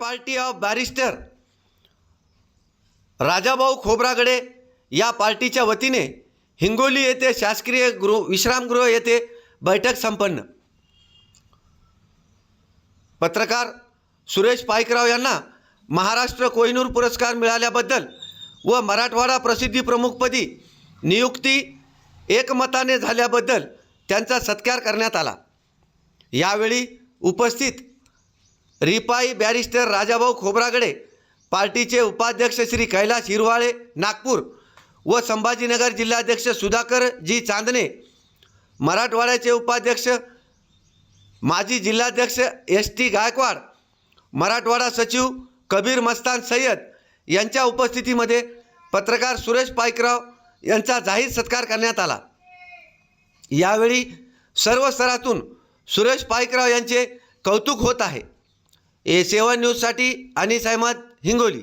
Party of barrister. Rajabhau Khobragade या पार्टीच्या वतीने हिंगोली येथे शासकीय गृह विश्रामगृह येथे बैठक संपन्न. पत्रकार सुरेश पाईकराव यांना महाराष्ट्र कोहिनूर पुरस्कार मिळाल्याबद्दल व मराठवाडा प्रसिद्धी प्रमुखपदी नियुक्ती एकमताने झाल्याबद्दल त्यांचा सत्कार करण्यात आला. यावेळी उपस्थित रिपाई बॅरिस्टर राजाभाऊ खोब्रागडे पार्टीचे उपाध्यक्ष श्री कैलास हिरवाळे नागपूर व संभाजीनगर जिल्हाध्यक्ष सुधाकर जी चांदणे मराठवाड्याचे उपाध्यक्ष माजी जिल्हाध्यक्ष एस टी गायकवाड मराठवाडा सचिव कबीर मस्तान सय्यद यांच्या उपस्थितीमध्ये पत्रकार सुरेश पाईकराव यांचा जाहीर सत्कार करण्यात आला. यावेळी सर्व स्तरातून सुरेश पाईकराव यांचे कौतुक होत आहे. ए सेवन न्यूजसाठी अनिस अहमद हिंगोली.